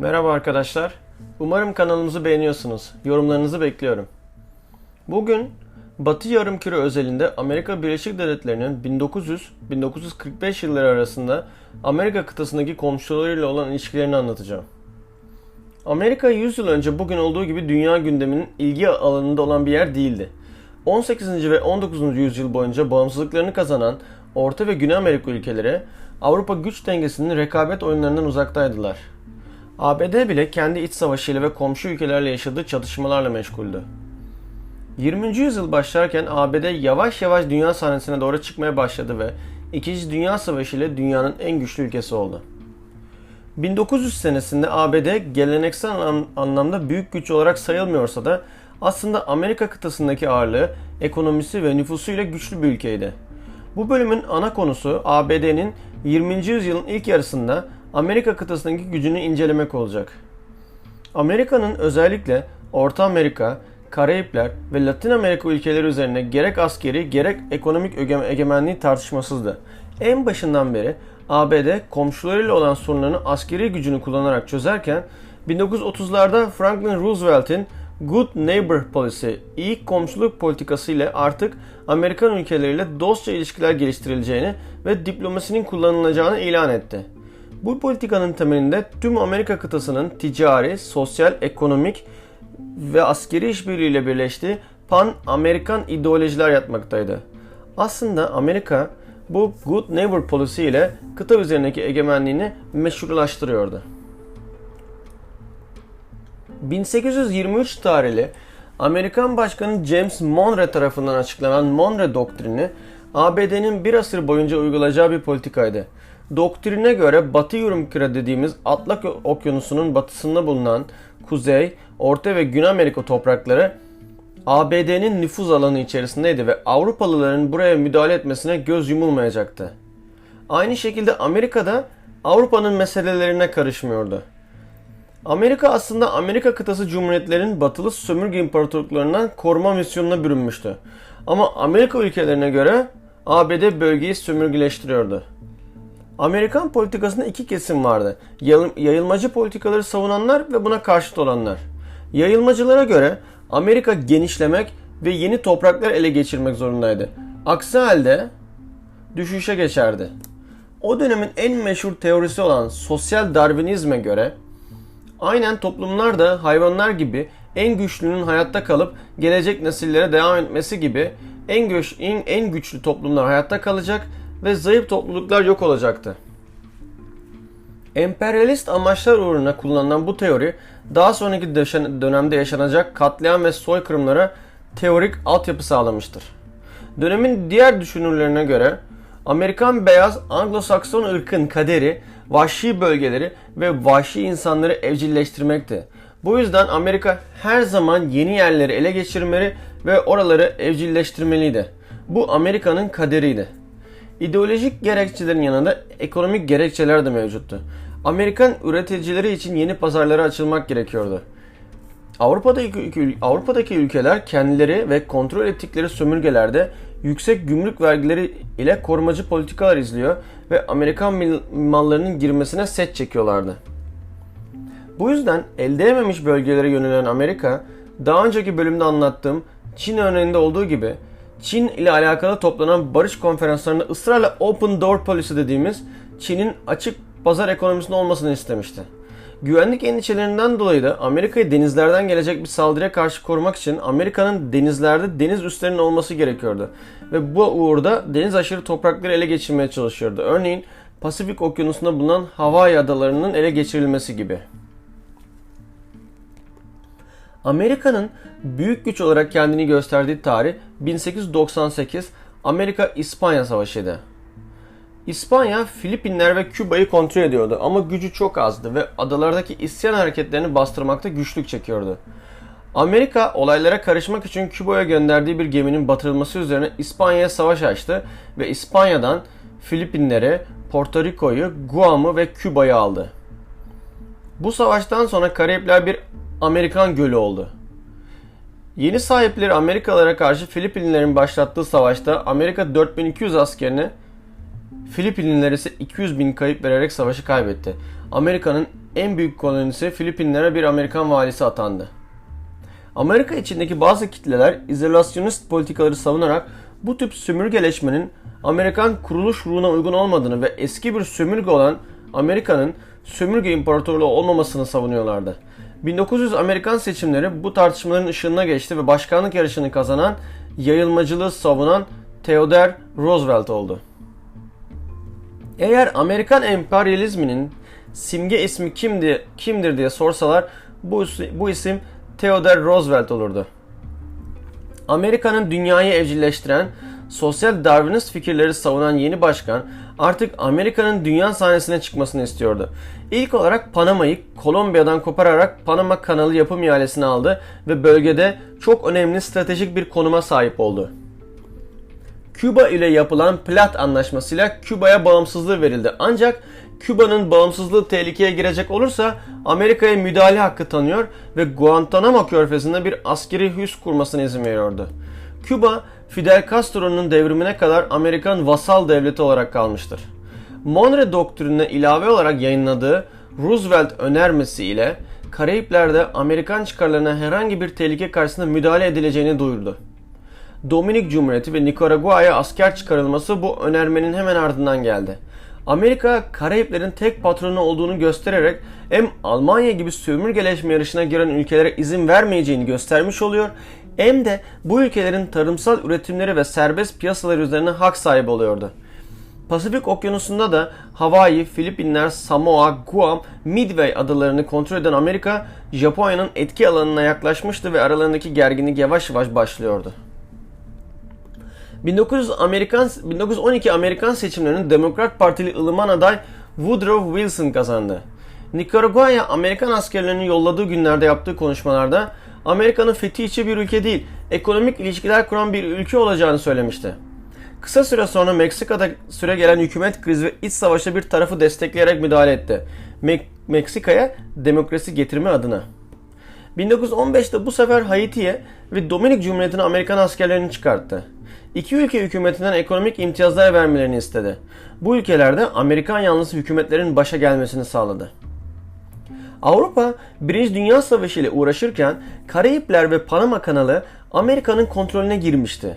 Merhaba arkadaşlar. Umarım kanalımızı beğeniyorsunuz. Yorumlarınızı bekliyorum. Bugün Batı Yarımküre özelinde Amerika Birleşik Devletleri'nin 1900-1945 yılları arasında Amerika kıtasındaki komşularıyla olan ilişkilerini anlatacağım. Amerika 100 yıl önce bugün olduğu gibi dünya gündeminin ilgi alanında olan bir yer değildi. 18. ve 19. yüzyıl boyunca bağımsızlıklarını kazanan Orta ve Güney Amerika ülkeleri Avrupa güç dengesinin rekabet oyunlarından uzaktaydılar. ABD bile kendi iç savaşıyla ve komşu ülkelerle yaşadığı çatışmalarla meşguldü. 20. yüzyıl başlarken ABD yavaş yavaş dünya sahnesine doğru çıkmaya başladı ve 2. Dünya Savaşı ile dünyanın en güçlü ülkesi oldu. 1900 senesinde ABD geleneksel anlamda büyük güç olarak sayılmıyorsa da aslında Amerika kıtasındaki ağırlığı, ekonomisi ve nüfusuyla güçlü bir ülkeydi. Bu bölümün ana konusu ABD'nin 20. yüzyılın ilk yarısında Amerika kıtasındaki gücünü incelemek olacak. Amerika'nın özellikle Orta Amerika, Karayipler ve Latin Amerika ülkeleri üzerine gerek askeri gerek ekonomik egemenliği tartışmasızdı. En başından beri ABD komşularıyla olan sorunlarını askeri gücünü kullanarak çözerken 1930'larda Franklin Roosevelt'in Good Neighbor Policy, iyi komşuluk politikası ile artık Amerikan ülkeleriyle dostça ilişkiler geliştirileceğini ve diplomasinin kullanılacağını ilan etti. Bu politikanın temelinde tüm Amerika kıtasının ticari, sosyal, ekonomik ve askeri işbirliğiyle birleştiği Pan-Amerikan ideolojiler yatmaktaydı. Aslında Amerika bu Good Neighbor Policy ile kıta üzerindeki egemenliğini meşrulaştırıyordu. 1823 tarihli Amerikan Başkanı James Monroe tarafından açıklanan Monroe Doktrini, ABD'nin bir asır boyunca uygulayacağı bir politikaydı. Doktrine göre Batı Yarımküre dediğimiz Atlak Okyanusu'nun batısında bulunan Kuzey, Orta ve Güney Amerika toprakları ABD'nin nüfuz alanı içerisindeydi ve Avrupalıların buraya müdahale etmesine göz yumulmayacaktı. Aynı şekilde Amerika'da Avrupa'nın meselelerine karışmıyordu. Amerika aslında Amerika kıtası cumhuriyetlerin batılı sömürge imparatorluklarından koruma misyonuna bürünmüştü. Ama Amerika ülkelerine göre ABD bölgeyi sömürgeleştiriyordu. Amerikan politikasında iki kesim vardı. Yayılmacı politikaları savunanlar ve buna karşıt olanlar. Yayılmacılara göre Amerika genişlemek ve yeni topraklar ele geçirmek zorundaydı. Aksi halde düşüşe geçerdi. O dönemin en meşhur teorisi olan sosyal darwinizme göre aynen toplumlar da hayvanlar gibi en güçlünün hayatta kalıp gelecek nesillere devam etmesi gibi en, güç, en, en güçlü toplumlar hayatta kalacak ve zayıf topluluklar yok olacaktı. Emperyalist amaçlar uğruna kullanılan bu teori daha sonraki dönemde yaşanacak katliam ve soykırımlara teorik altyapı sağlamıştır. Dönemin diğer düşünürlerine göre Amerikan beyaz Anglo-Sakson ırkın kaderi vahşi bölgeleri ve vahşi insanları evcilleştirmekti. Bu yüzden Amerika her zaman yeni yerleri ele geçirmeli ve oraları evcilleştirmeliydi. Bu Amerika'nın kaderiydi. İdeolojik gerekçelerin yanında ekonomik gerekçeler de mevcuttu. Amerikan üreticileri için yeni pazarlara açılmak gerekiyordu. Avrupa'daki, Avrupa'daki ülkeler kendileri ve kontrol ettikleri sömürgelerde yüksek gümrük vergileri ile korumacı politikalar izliyor ve Amerikan mallarının girmesine set çekiyorlardı. Bu yüzden elde edememiş bölgelere yönelen Amerika, daha önceki bölümde anlattığım Çin örneğinde olduğu gibi Çin ile alakalı toplanan barış konferanslarında ısrarla open door policy dediğimiz Çin'in açık pazar ekonomisinde olmasını istemişti. Güvenlik endişelerinden dolayı da Amerika'yı denizlerden gelecek bir saldırıya karşı korumak için Amerika'nın denizlerde deniz üslerinin olması gerekiyordu. Ve bu uğurda deniz aşırı toprakları ele geçirmeye çalışıyordu. Örneğin Pasifik Okyanusu'nda bulunan Hawaii adalarının ele geçirilmesi gibi. Amerika'nın büyük güç olarak kendini gösterdiği tarih 1898 Amerika-İspanya Savaşı'ydı. İspanya, Filipinler ve Küba'yı kontrol ediyordu ama gücü çok azdı ve adalardaki isyan hareketlerini bastırmakta güçlük çekiyordu. Amerika olaylara karışmak için Küba'ya gönderdiği bir geminin batırılması üzerine İspanya'ya savaş açtı ve İspanya'dan Filipinleri, Porto Rico'yu, Guam'ı ve Küba'yı aldı. Bu savaştan sonra Karayipler bir Amerikan gölü oldu. Yeni sahipleri Amerikalılara karşı Filipinlilerin başlattığı savaşta Amerika 4200 askerini Filipinliler ise 200 bin kayıp vererek savaşı kaybetti. Amerika'nın en büyük kolonisi Filipinlere bir Amerikan valisi atandı. Amerika içindeki bazı kitleler izolasyonist politikaları savunarak bu tip sömürgeleşmenin Amerikan kuruluş ruhuna uygun olmadığını ve eski bir sömürge olan Amerika'nın sömürge imparatorluğu olmamasını savunuyorlardı. 1900 Amerikan seçimleri bu tartışmaların ışığına geçti ve başkanlık yarışını kazanan, yayılmacılığı savunan Theodore Roosevelt oldu. Eğer Amerikan emperyalizminin simge ismi kimdi, kimdir diye sorsalar bu, bu isim Theodore Roosevelt olurdu. Amerika'nın dünyayı evcilleştiren, sosyal Darwinist fikirleri savunan yeni başkan artık Amerika'nın dünya sahnesine çıkmasını istiyordu. İlk olarak Panama'yı Kolombiya'dan kopararak Panama kanalı yapım ihalesini aldı ve bölgede çok önemli stratejik bir konuma sahip oldu. Küba ile yapılan Platt Anlaşması'yla Küba'ya bağımsızlığı verildi. Ancak Küba'nın bağımsızlığı tehlikeye girecek olursa Amerika'ya müdahale hakkı tanıyor ve Guantanamo körfezinde bir askeri hüs kurmasına izin veriyordu. Küba, Fidel Castro'nun devrimine kadar Amerikan vasal devleti olarak kalmıştır. Monroe doktrinine ilave olarak yayınladığı Roosevelt önermesi ile Karayipler'de Amerikan çıkarlarına herhangi bir tehlike karşısında müdahale edileceğini duyurdu. Dominik Cumhuriyeti ve Nikaragua'ya asker çıkarılması bu önermenin hemen ardından geldi. Amerika, Karayiplerin tek patronu olduğunu göstererek hem Almanya gibi sömürgeleşme yarışına giren ülkelere izin vermeyeceğini göstermiş oluyor hem de bu ülkelerin tarımsal üretimleri ve serbest piyasalar üzerine hak sahibi oluyordu. Pasifik Okyanusu'nda da Hawaii, Filipinler, Samoa, Guam, Midway adalarını kontrol eden Amerika, Japonya'nın etki alanına yaklaşmıştı ve aralarındaki gerginlik yavaş yavaş başlıyordu. 1900 Amerikan 1912 Amerikan seçimlerinin Demokrat Partili ılıman aday Woodrow Wilson kazandı. Nikaragua'ya Amerikan askerlerinin yolladığı günlerde yaptığı konuşmalarda Amerika'nın fetihçi bir ülke değil, ekonomik ilişkiler kuran bir ülke olacağını söylemişti. Kısa süre sonra Meksika'da süre gelen hükümet krizi ve iç savaşta bir tarafı destekleyerek müdahale etti. Me- Meksika'ya demokrasi getirme adına. 1915'te bu sefer Haiti'ye ve Dominik Cumhuriyeti'ne Amerikan askerlerini çıkarttı. İki ülke hükümetinden ekonomik imtiyazlar vermelerini istedi. Bu ülkelerde Amerikan yanlısı hükümetlerin başa gelmesini sağladı. Avrupa 1. Dünya Savaşı ile uğraşırken Karayipler ve Panama kanalı Amerika'nın kontrolüne girmişti.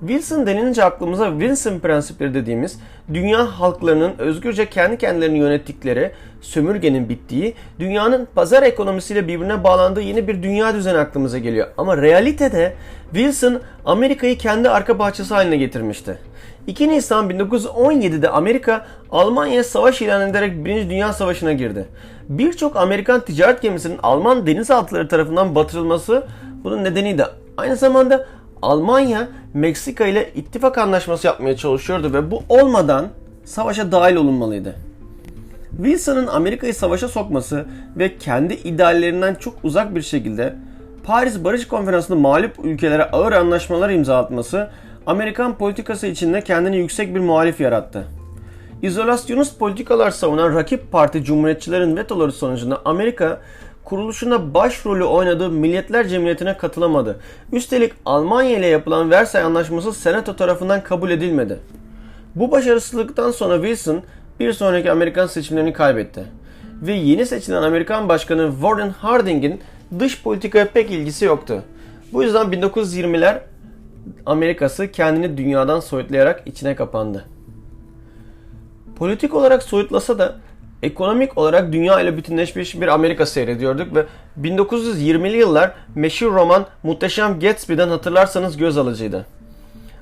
Wilson denilince aklımıza Wilson prensipleri dediğimiz dünya halklarının özgürce kendi kendilerini yönettikleri, sömürgenin bittiği, dünyanın pazar ekonomisiyle birbirine bağlandığı yeni bir dünya düzeni aklımıza geliyor. Ama realitede Wilson Amerika'yı kendi arka bahçesi haline getirmişti. 2 Nisan 1917'de Amerika Almanya'ya savaş ilan ederek 1. Dünya Savaşı'na girdi. Birçok Amerikan ticaret gemisinin Alman denizaltıları tarafından batırılması bunun nedeniydi. Aynı zamanda Almanya Meksika ile ittifak anlaşması yapmaya çalışıyordu ve bu olmadan savaşa dahil olunmalıydı. Wilson'ın Amerika'yı savaşa sokması ve kendi ideallerinden çok uzak bir şekilde Paris Barış Konferansı'nda mağlup ülkelere ağır anlaşmalar imza atması Amerikan politikası içinde kendini yüksek bir muhalif yarattı. İzolasyonist politikalar savunan rakip parti cumhuriyetçilerin vetoları sonucunda Amerika kuruluşunda başrolü oynadığı Milletler Cemiyeti'ne katılamadı. Üstelik Almanya ile yapılan Versay Anlaşması Senato tarafından kabul edilmedi. Bu başarısızlıktan sonra Wilson bir sonraki Amerikan seçimlerini kaybetti. Ve yeni seçilen Amerikan Başkanı Warren Harding'in dış politikaya pek ilgisi yoktu. Bu yüzden 1920'ler Amerikası kendini dünyadan soyutlayarak içine kapandı. Politik olarak soyutlasa da ekonomik olarak dünya ile bütünleşmiş bir Amerika seyrediyorduk ve 1920'li yıllar meşhur roman Muhteşem Gatsby'den hatırlarsanız göz alıcıydı.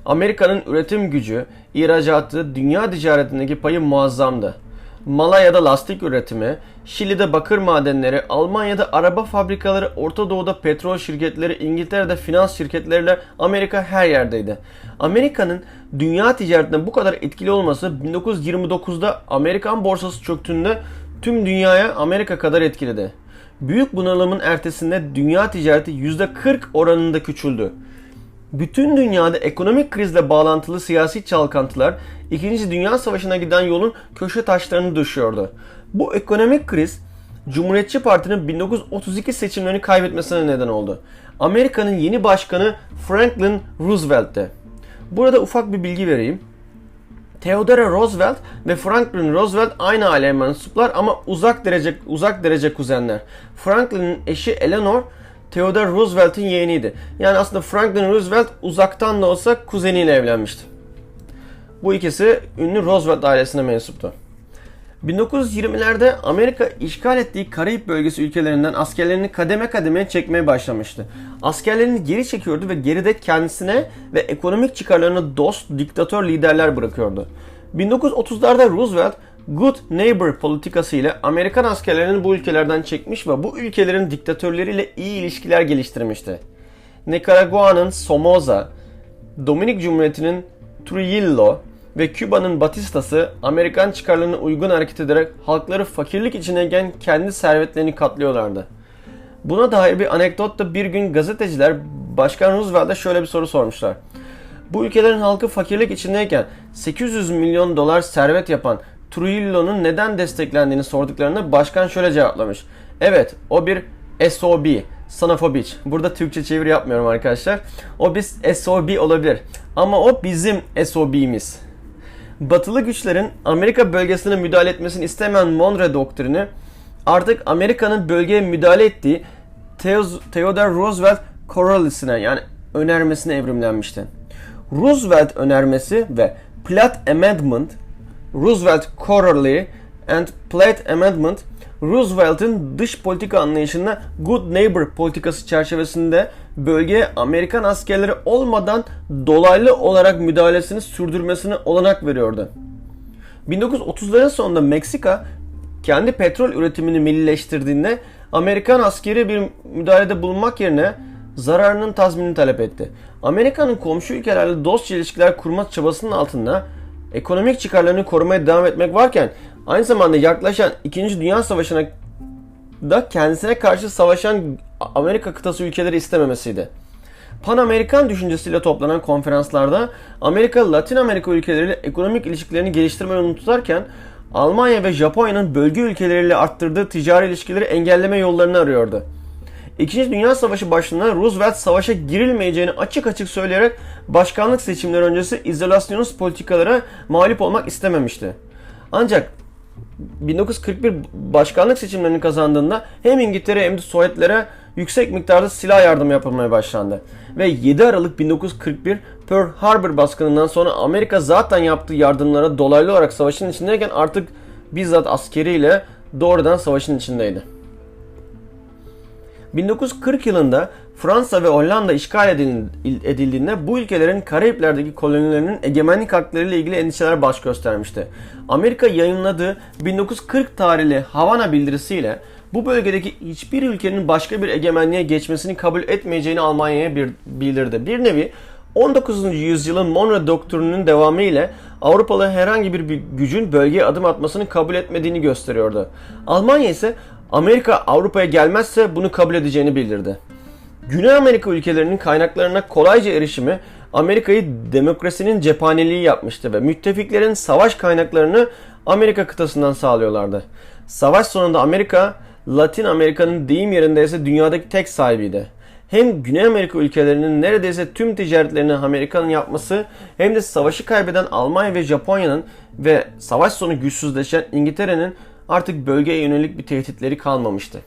Amerika'nın üretim gücü, ihracatı, dünya ticaretindeki payı muazzamdı. Malaya'da lastik üretimi, Şili'de bakır madenleri, Almanya'da araba fabrikaları, Orta Doğu'da petrol şirketleri, İngiltere'de finans şirketleriyle Amerika her yerdeydi. Amerika'nın dünya ticaretinde bu kadar etkili olması 1929'da Amerikan borsası çöktüğünde tüm dünyaya Amerika kadar etkiledi. Büyük bunalımın ertesinde dünya ticareti %40 oranında küçüldü. Bütün dünyada ekonomik krizle bağlantılı siyasi çalkantılar 2. Dünya Savaşı'na giden yolun köşe taşlarını düşüyordu. Bu ekonomik kriz Cumhuriyetçi Parti'nin 1932 seçimlerini kaybetmesine neden oldu. Amerika'nın yeni başkanı Franklin Roosevelt'ti. Burada ufak bir bilgi vereyim. Theodore Roosevelt ve Franklin Roosevelt aynı aileye mensuplar ama uzak derece uzak derece kuzenler. Franklin'in eşi Eleanor Theodore Roosevelt'in yeğeniydi. Yani aslında Franklin Roosevelt uzaktan da olsa kuzeniyle evlenmişti. Bu ikisi ünlü Roosevelt ailesine mensuptu. 1920'lerde Amerika işgal ettiği Karayip bölgesi ülkelerinden askerlerini kademe kademe çekmeye başlamıştı. Askerlerini geri çekiyordu ve geride kendisine ve ekonomik çıkarlarına dost diktatör liderler bırakıyordu. 1930'larda Roosevelt Good Neighbor politikası ile Amerikan askerlerini bu ülkelerden çekmiş ve bu ülkelerin diktatörleriyle iyi ilişkiler geliştirmişti. Nicaragua'nın Somoza, Dominik Cumhuriyeti'nin Trujillo ve Küba'nın Batista'sı Amerikan çıkarlarına uygun hareket ederek halkları fakirlik içindeyken kendi servetlerini katlıyorlardı. Buna dair bir anekdotta bir gün gazeteciler Başkan Roosevelt'e şöyle bir soru sormuşlar. Bu ülkelerin halkı fakirlik içindeyken 800 milyon dolar servet yapan Trujillo'nun neden desteklendiğini sorduklarında başkan şöyle cevaplamış. Evet o bir SOB, son of a bitch. Burada Türkçe çeviri yapmıyorum arkadaşlar. O bir SOB olabilir. Ama o bizim SOB'miz. Batılı güçlerin Amerika bölgesine müdahale etmesini istemeyen Monroe doktrini artık Amerika'nın bölgeye müdahale ettiği Theodore Roosevelt Corralisine yani önermesine evrimlenmişti. Roosevelt önermesi ve Platt Amendment, Roosevelt Corrally and Platt Amendment, Roosevelt'in dış politika anlayışında Good Neighbor politikası çerçevesinde bölgeye Amerikan askerleri olmadan dolaylı olarak müdahalesini sürdürmesine olanak veriyordu. 1930'ların sonunda Meksika kendi petrol üretimini millileştirdiğinde Amerikan askeri bir müdahalede bulunmak yerine zararının tazminini talep etti. Amerika'nın komşu ülkelerle dost ilişkiler kurma çabasının altında ekonomik çıkarlarını korumaya devam etmek varken aynı zamanda yaklaşan 2. Dünya Savaşı'na da kendisine karşı savaşan Amerika kıtası ülkeleri istememesiydi. Pan-Amerikan düşüncesiyle toplanan konferanslarda Amerika Latin Amerika ülkeleriyle ekonomik ilişkilerini geliştirmeyi unuturken Almanya ve Japonya'nın bölge ülkeleriyle arttırdığı ticari ilişkileri engelleme yollarını arıyordu. İkinci Dünya Savaşı başında Roosevelt savaşa girilmeyeceğini açık açık söyleyerek başkanlık seçimleri öncesi izolasyonist politikalara mağlup olmak istememişti. Ancak 1941 başkanlık seçimlerini kazandığında hem İngiltere hem de Sovyetlere yüksek miktarda silah yardımı yapılmaya başlandı. Ve 7 Aralık 1941 Pearl Harbor baskınından sonra Amerika zaten yaptığı yardımlara dolaylı olarak savaşın içindeyken artık bizzat askeriyle doğrudan savaşın içindeydi. 1940 yılında Fransa ve Hollanda işgal edildiğinde bu ülkelerin Karayipler'deki kolonilerinin egemenlik hakları ile ilgili endişeler baş göstermişti. Amerika yayınladığı 1940 tarihli Havana bildirisiyle bu bölgedeki hiçbir ülkenin başka bir egemenliğe geçmesini kabul etmeyeceğini Almanya'ya bildirdi. Bir nevi 19. yüzyılın Monroe doktrininin devamı ile Avrupalı herhangi bir gücün bölgeye adım atmasını kabul etmediğini gösteriyordu. Almanya ise Amerika Avrupa'ya gelmezse bunu kabul edeceğini bildirdi. Güney Amerika ülkelerinin kaynaklarına kolayca erişimi Amerika'yı demokrasinin cephaneliği yapmıştı ve müttefiklerin savaş kaynaklarını Amerika kıtasından sağlıyorlardı. Savaş sonunda Amerika, Latin Amerika'nın deyim yerinde ise dünyadaki tek sahibiydi. Hem Güney Amerika ülkelerinin neredeyse tüm ticaretlerini Amerika'nın yapması hem de savaşı kaybeden Almanya ve Japonya'nın ve savaş sonu güçsüzleşen İngiltere'nin artık bölgeye yönelik bir tehditleri kalmamıştı.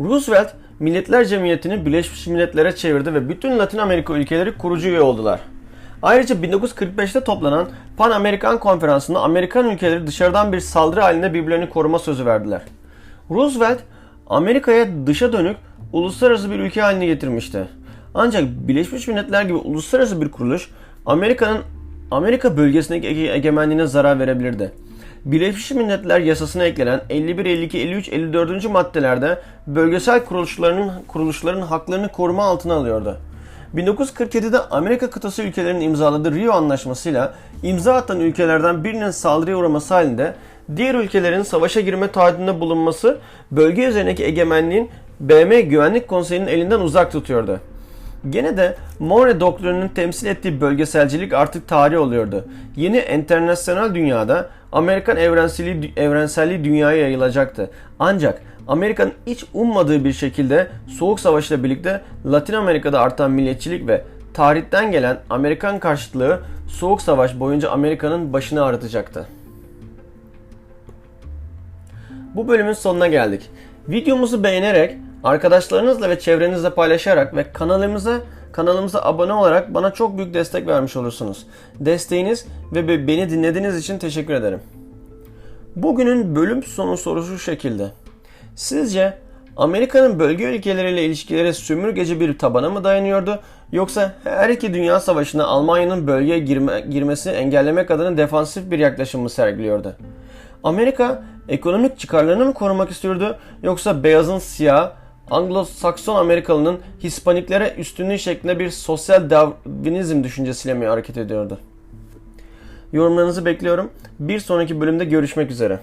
Roosevelt Milletler Cemiyeti'ni Birleşmiş Milletler'e çevirdi ve bütün Latin Amerika ülkeleri kurucu üye oldular. Ayrıca 1945'te toplanan Pan Amerikan Konferansı'nda Amerikan ülkeleri dışarıdan bir saldırı halinde birbirlerini koruma sözü verdiler. Roosevelt, Amerika'ya dışa dönük uluslararası bir ülke haline getirmişti. Ancak Birleşmiş Milletler gibi uluslararası bir kuruluş Amerika'nın Amerika bölgesindeki egemenliğine zarar verebilirdi. Birleşmiş Milletler yasasına eklenen 51, 52, 53, 54. maddelerde bölgesel kuruluşların kuruluşların haklarını koruma altına alıyordu. 1947'de Amerika kıtası ülkelerinin imzaladığı Rio Anlaşması'yla imza atan ülkelerden birinin saldırıya uğraması halinde diğer ülkelerin savaşa girme taahhüdünde bulunması bölge üzerindeki egemenliğin BM Güvenlik Konseyi'nin elinden uzak tutuyordu. Gene de Monroe doktrininin temsil ettiği bölgeselcilik artık tarih oluyordu. Yeni internasyonel dünyada Amerikan evrenselliği, evrenselliği dünyaya yayılacaktı. Ancak Amerika'nın hiç ummadığı bir şekilde Soğuk Savaş ile birlikte Latin Amerika'da artan milliyetçilik ve tarihten gelen Amerikan karşıtlığı Soğuk Savaş boyunca Amerika'nın başını ağrıtacaktı. Bu bölümün sonuna geldik. Videomuzu beğenerek, arkadaşlarınızla ve çevrenizle paylaşarak ve kanalımıza kanalımıza abone olarak bana çok büyük destek vermiş olursunuz. Desteğiniz ve be- beni dinlediğiniz için teşekkür ederim. Bugünün bölüm sonu sorusu şu şekilde. Sizce Amerika'nın bölge ülkeleriyle ilişkileri sömürgeci bir tabana mı dayanıyordu yoksa her iki dünya savaşında Almanya'nın bölgeye girme, girmesini engellemek adına defansif bir yaklaşım mı sergiliyordu? Amerika ekonomik çıkarlarını mı korumak istiyordu yoksa beyazın siyah, Anglo-Sakson Amerikalının Hispaniklere üstünlüğü şeklinde bir sosyal Darwinizm düşüncesiyle mi hareket ediyordu? Yorumlarınızı bekliyorum. Bir sonraki bölümde görüşmek üzere.